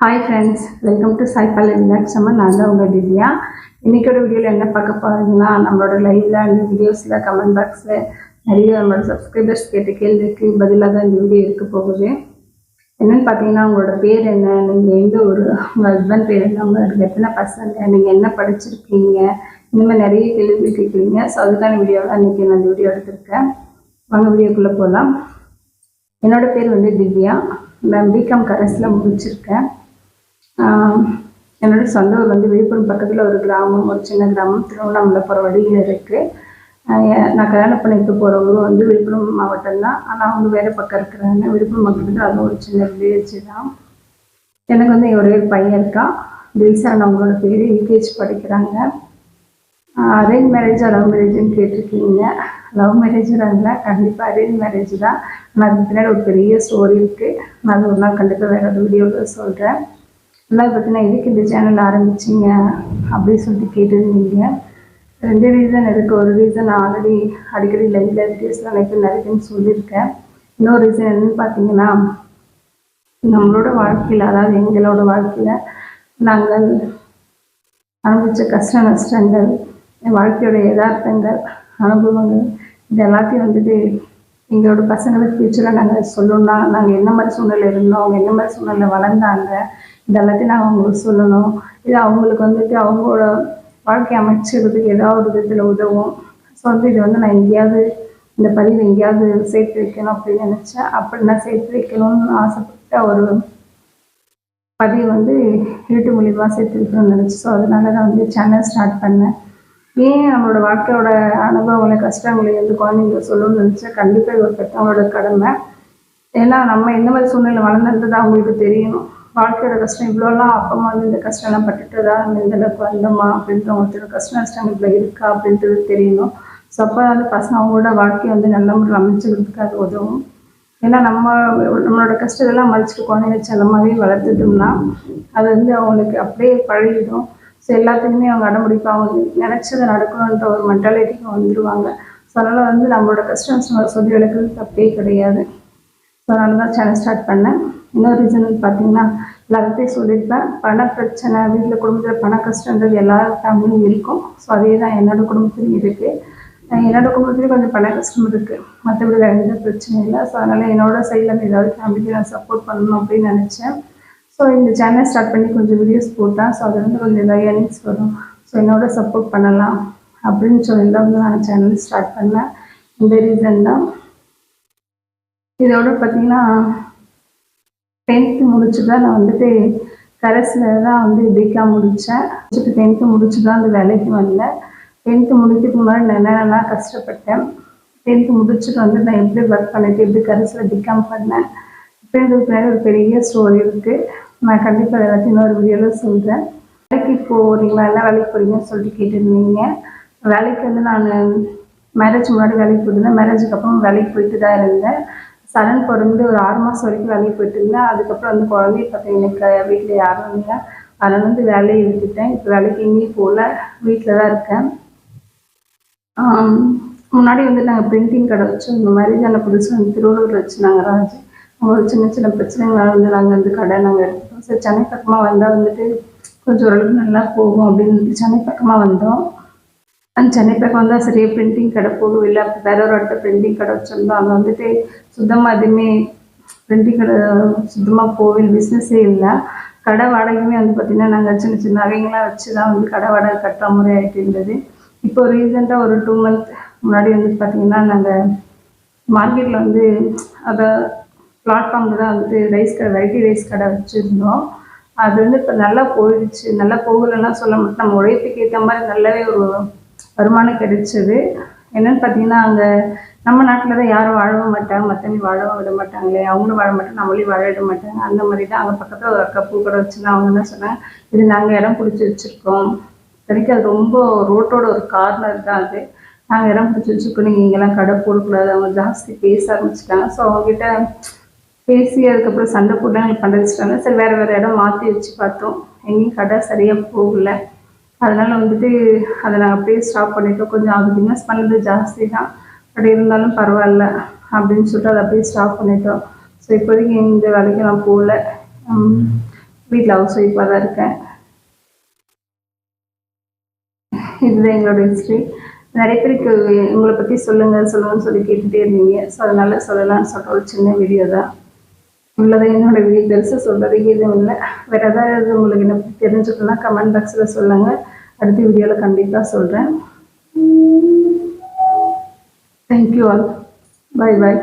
Hi friends welcome to சைப்பால் relax நம்ம நான் தான் உங்கள் திவ்யா. இன்றைக்கோட வீடியோவில் என்ன பார்க்க போகிறீங்கன்னா நம்மளோட லைவில் அந்த வீடியோஸில் கமெண்ட் பாக்ஸில் நிறைய நம்மளோட சப்ஸ்கிரைபர்ஸ் கேட்ட கேள்விக்கு பதிலாக தான் இந்த வீடியோ இருக்க போகுது. என்னென்னு பார்த்தீங்கன்னா உங்களோட பேர் என்ன? நீங்கள் எந்த ஒரு உங்கள் ஹஸ்பண்ட் பேர் என்ன? உங்களுக்கு எத்தனை பசங்க? நீங்கள் என்ன படிச்சிருக்கீங்க? இந்த மாதிரி நிறைய கேள்வி கேட்குறீங்க. ஸோ அதுக்கான வீடியோவில் இன்றைக்கி நான் இந்த வீடியோ எடுத்திருக்கேன். வாங்க வீடியோக்குள்ளே போகலாம் என்னோடய பேர் வந்து திவ்யா. நான் பிகாம் கரஸில் முடிச்சிருக்கேன். என்னோட சொந்த ஊர் வந்து விழுப்புரம் பக்கத்தில் ஒரு கிராமம் ஒரு சின்ன கிராமம். திருவண்ணாமலை போகிற வழியில் இருக்குது நான் கல்யாணம் பண்ணிட்டு போகிற ஊர் வந்து விழுப்புரம் மாவட்டம் தான். ஆனால் அவங்க வேறு பக்கம் இருக்கிறாங்க. விழுப்புரம் பக்கத்தில் அது ஒரு சின்ன வில்லேஜ் தான். எனக்கு வந்து ஒரே பையன் இருக்கான். தில்சான் அவங்களோட பேர் யூகேஜி படிக்கிறாங்க. அரேஞ்ச் மேரேஜா லவ் மேரேஜ்னு கேட்டிருக்கீங்க. லவ் மேரேஜாக இல்லை கண்டிப்பாக அரேஞ்ச் மேரேஜ் தான். நான் அதுக்கு பின்னாடி ஒரு பெரிய ஸ்டோரி இருக்குது நான் அது ஒரு நாள் கண்டிப்பாக வேறு ஒரு வீடியோவில் சொல்கிறேன் நல்லா பார்த்தீங்கன்னா எதுக்கு இந்த சேனல் ஆரம்பிச்சிங்க? அப்படின்னு சொல்லிட்டு கேட்டிருந்தீங்க ரெண்டு ரீசன் இருக்குது ஒரு ரீசன் நான் ஆல்ரெடி அடிக்கடி லைவ்ல வீடியோஸ்லாம் நிறைய நிறைய டைம் சொல்லியிருக்கேன். இன்னொரு ரீசன் என்னன்னு பார்த்தீங்கன்னா நம்மளோட வாழ்க்கையில் அதாவது எங்களோட வாழ்க்கையில் நாங்கள் அனுபவித்த கஷ்ட நஷ்டங்கள் என் வாழ்க்கையோட யதார்த்தங்கள் அனுபவங்கள் இது எல்லாத்தையும் வந்துட்டு எங்களோட பசங்களுக்கு ஃப்யூச்சரில் நாங்கள் சொல்லணும்னா நாங்கள் என்ன மாதிரி சூழ்நிலை இருந்தோம் அவங்க என்ன மாதிரி சூழ்நிலை வளர்ந்தாங்க இது எல்லாத்தையும் நாங்கள் அவங்களுக்கு சொல்லணும். இது அவங்களுக்கு வந்துட்டு அவங்களோட வாழ்க்கை அமைச்சிக்கிறதுக்கு ஏதாவது ஒரு விதத்தில் உதவும். ஸோ வந்து இது வந்து நான் எங்கேயாவது இந்த பதிவு எங்கேயாவது சேர்த்து வைக்கணும் அப்படின்னு நினச்சேன். அப்படி நான் சேர்த்து வைக்கணும்னு ஆசைப்பட்ட ஒரு பதிவு வந்து யூடியூப் மூலியமாக சேர்த்து வைக்கணும்னு நினச்சி ஸோ அதனால நான் வந்து சேனல் ஸ்டார்ட் பண்ணேன். ஏன் நம்மளோட வாழ்க்கையோட அனுபவங்களை கஷ்டங்களை வந்து குழந்தைங்க சொல்லணும்னு நினச்சா கண்டிப்பாக ஒரு பெற்றவங்களோட கடமை. ஏன்னா நம்ம எந்த மாதிரி சூழ்நிலை வளர்ந்துன்றது அவங்களுக்கு தெரியணும். வாழ்க்கையோட கஷ்டம் இவ்வளோலாம் அப்பமா வந்து இந்த கஷ்டம்லாம் பட்டுட்டு தான் நம்ம இந்த அளவுக்கு வந்தோமா அப்படின்ட்டு ஒருத்தர் கஷ்ட நஷ்டங்கள் இவ்வளோ இருக்கா அப்படின்றது தெரியணும். ஸோ அப்போ அந்த பசங்க அவங்களோட வாழ்க்கையை வந்து நல்ல முறையில் அமைச்சுக்கிறதுக்கு அது உதவும். ஏன்னா நம்ம நம்மளோட கஷ்டத்தெல்லாம் மறைச்சிட்டு குழந்தைங்க செல்லமாகவே வளர்த்துட்டோம்னா அது வந்து அவங்களுக்கு அப்படியே பழகிடும். ஸோ எல்லாத்துக்குமே அவங்க அடம்பிடிப்பாங்க அவங்க நினச்சது நடக்கணுன்ற ஒரு மென்டாலிட்டிக்கு வந்துடுவாங்க ஸோ அதனால் வந்து நம்மளோட கஷ்டம் சொல்லி விளக்குறது தப்பே கிடையாது. அதனால தான் சேனல் ஸ்டார்ட் பண்ணேன். இன்னொரு ரீசன் பார்த்தீங்கன்னா எல்லாத்தையும் சொல்லியிருப்பேன். பண பிரச்சனை வீட்டில் குடும்பத்தில் பண கஷ்டன்றது எல்லா ஃபேமிலியும் இருக்கும். ஸோ அதே தான் என்னோடய குடும்பத்துலையும் இருக்குது என்னோட குடும்பத்துலேயும் கொஞ்சம் பண கஷ்டம் இருக்குது மற்றபடி வேறு எந்த பிரச்சனையும் இல்லை. ஸோ அதனால் என்னோட சைடில் ஏதாவது ஃபேமிலிக்கு நான் சப்போர்ட் பண்ணணும் அப்படின்னு நினச்சேன். ஸோ இந்த சேனல் ஸ்டார்ட் பண்ணி கொஞ்சம் வீடியோஸ் போட்டேன். ஸோ அதுலேருந்து கொஞ்சம் நிறைய ஏர்னிங்ஸ் வரும். ஸோ என்னோட சப்போர்ட் பண்ணலாம் அப்படின்னு சொல்லி தான் வந்து நான் சேனல் ஸ்டார்ட் பண்ணேன். இந்த ரீசன் தான். இதோட பார்த்தீங்கன்னா டென்த்து முடிச்சு தான் நான் வந்துட்டு கரஸில் தான் வந்து பிகாம் முடித்தேன் முடிச்சுட்டு டென்த்து முடிச்சு தான் அந்த வேலைக்கு வந்தேன். டென்த்து முடிக்கிறதுக்கு முன்னாடி நான் என்னென்னலாம் கஷ்டப்பட்டேன்? டென்த்து முடிச்சுட்டு வந்து நான் எப்படி ஒர்க் பண்ணிட்டு எப்படி கரஸில் பிகாம் பண்ணேன்? அப்படின்றதுக்கு பின்னாடி ஒரு பெரிய ஸ்டோரி இருக்குது நான் கண்டிப்பாக எல்லாத்தையும் இன்னொரு வீடியோவில் சொல்கிறேன் வேலைக்கு போகிறீங்களா என்ன வேலைக்கு போகிறீங்கன்னு சொல்லிட்டு கேட்டிருந்தீங்க. வேலைக்கு வந்து நான் மேரேஜ் முன்னாடி வேலைக்கு போயிருந்தேன். மேரேஜுக்கு அப்புறம் வேலைக்கு போயிட்டு தான் இருந்தேன். சரண் பிறந்து ஒரு ஆறு மாதம் வரைக்கும் வேலைக்கு போயிட்டு இருந்தேன். அதுக்கப்புறம் வந்து குழந்தைய பார்த்தீங்கன்னா எனக்கு வீட்டில் யாரும் இல்லை. அதனால் வந்து வேலையை விட்டுட்டேன். இப்போ வேலைக்கு எங்கேயும் போகல. வீட்டில் தான் இருக்கேன். முன்னாடி வந்து நாங்கள் பிரிண்டிங் கடை வச்சோம். இந்த மாதிரி தான் புதுசு வந்து திருவள்ளூரில் வச்சு நாங்கள் ராஜ் ஒரு சின்ன சின்ன பிரச்சனைகளால் வந்து நாங்கள் வந்து கடை நாங்கள் எடுத்துட்டோம். சரி சென்னை பக்கமாக வந்தால் வந்துட்டு கொஞ்சம் ஓரளவுக்கு நல்லா போகும் அப்படின்னு சென்னை பக்கமாக வந்தோம். அந்த சென்னை பக்கம் வந்தால் சரியாக பிரிண்டிங் கடை போகும் இல்லை வேற ஒரு இடத்துல பிரிண்டிங் கடை வச்சுருந்தோம் அங்கே வந்துட்டு சுத்தமாக எதுவுமே பிரிண்டிங் கடை சுத்தமாக கோவில் பிஸ்னஸே இல்லை. கடை வாடகையுமே வந்து பார்த்திங்கன்னா நாங்கள் சின்ன சின்ன நகைங்களாம் வச்சு தான் வந்து கடை வாடகை கட்டுற முறை ஆகிட்டு இருந்தது. இப்போ ரீசெண்டாக ஒரு டூ மந்த் முன்னாடி வந்து பார்த்திங்கன்னா நாங்கள் மார்க்கெட்டில் வந்து அதை பிளாட்ஃபார்மில் தான் வந்துட்டு ரைஸ் கடை வெரைட்டி ரைஸ் கடை வச்சுருந்தோம். அது வந்து இப்போ நல்லா போயிடுச்சு. நல்லா போகலைன்னா சொல்ல மாட்டோம் நம்ம உழைப்புக்கு ஏற்ற மாதிரி நல்லாவே ஒரு வருமானம் கிடைச்சது. என்னன்னு பார்த்தீங்கன்னா அங்கே நம்ம நாட்டில் தான் யாரும் வாழவும் மாட்டாங்க. மற்றவங்க வாழவும் விட மாட்டாங்களே. அவங்களும் வாழ மாட்டாங்க. நம்மளையும் வாழ விட மாட்டாங்க. அந்த மாதிரி தான் அங்கே பக்கத்தில் ஒரு அக்கா பூ கடை வச்சுருந்தா அவங்க என்ன சொன்னாங்க இது நாங்கள் இடம் பிடிச்சி வச்சுருக்கோம். வரைக்கும் அது ரொம்ப ரோட்டோட ஒரு கார்னர் தான் அது. நாங்கள் இடம் பிடிச்சி வச்சுருக்கோம். நீங்கள் இங்கெல்லாம் கடை போடக்கூடாது. அவங்க ஜாஸ்தி பேச ஆரம்பிச்சிட்டாங்க. ஸோ அவங்ககிட்ட பேசி அதுக்கப்புறம் சண்டை போட்டு எங்களுக்கு பண்ண வச்சுட்டாங்க சரி வேறு வேறு இடம் மாற்றி வச்சு பார்த்தோம். எங்கேயும் கடை சரியாக போகல. அதனால வந்துட்டு அதை நான் அப்படியே ஸ்டாப் பண்ணிட்டோம். கொஞ்சம் அது பிஸ்னஸ் பண்ணது ஜாஸ்தி தான் பட் இருந்தாலும் பரவாயில்ல அப்படின்னு சொல்லிட்டு அதை அப்படியே ஸ்டாப் பண்ணிட்டோம். ஸோ இப்போதைக்கு இந்த வேலைக்கு நான் போகல. வீட்டில் ஹவுஸ் ஒய்ஃபாக தான் இருக்கேன். இதுதான் எங்களோட ஹிஸ்ட்ரி நிறைய பேருக்கு உங்களை பற்றி சொல்லுங்கள் சொல்லுங்கன்னு சொல்லி கேட்டுகிட்டே இருந்தீங்க. ஸோ அதனால சொல்லலாம்னு சொல்கிற ஒரு சின்ன வீடியோ தான். உள்ளதை என்னோட வீடியோ பெருசாக சொல்கிறதுக்கு எதுவும் இல்லை. வேறு ஏதாவது உங்களுக்கு என்ன தெரிஞ்சுக்கலாம் கமெண்ட் பாக்ஸில் சொல்லுங்கள் அடுத்த வீடியோவில் கண்டிப்பாக சொல்கிறேன் தேங்க்யூ ஆல் பாய் பாய்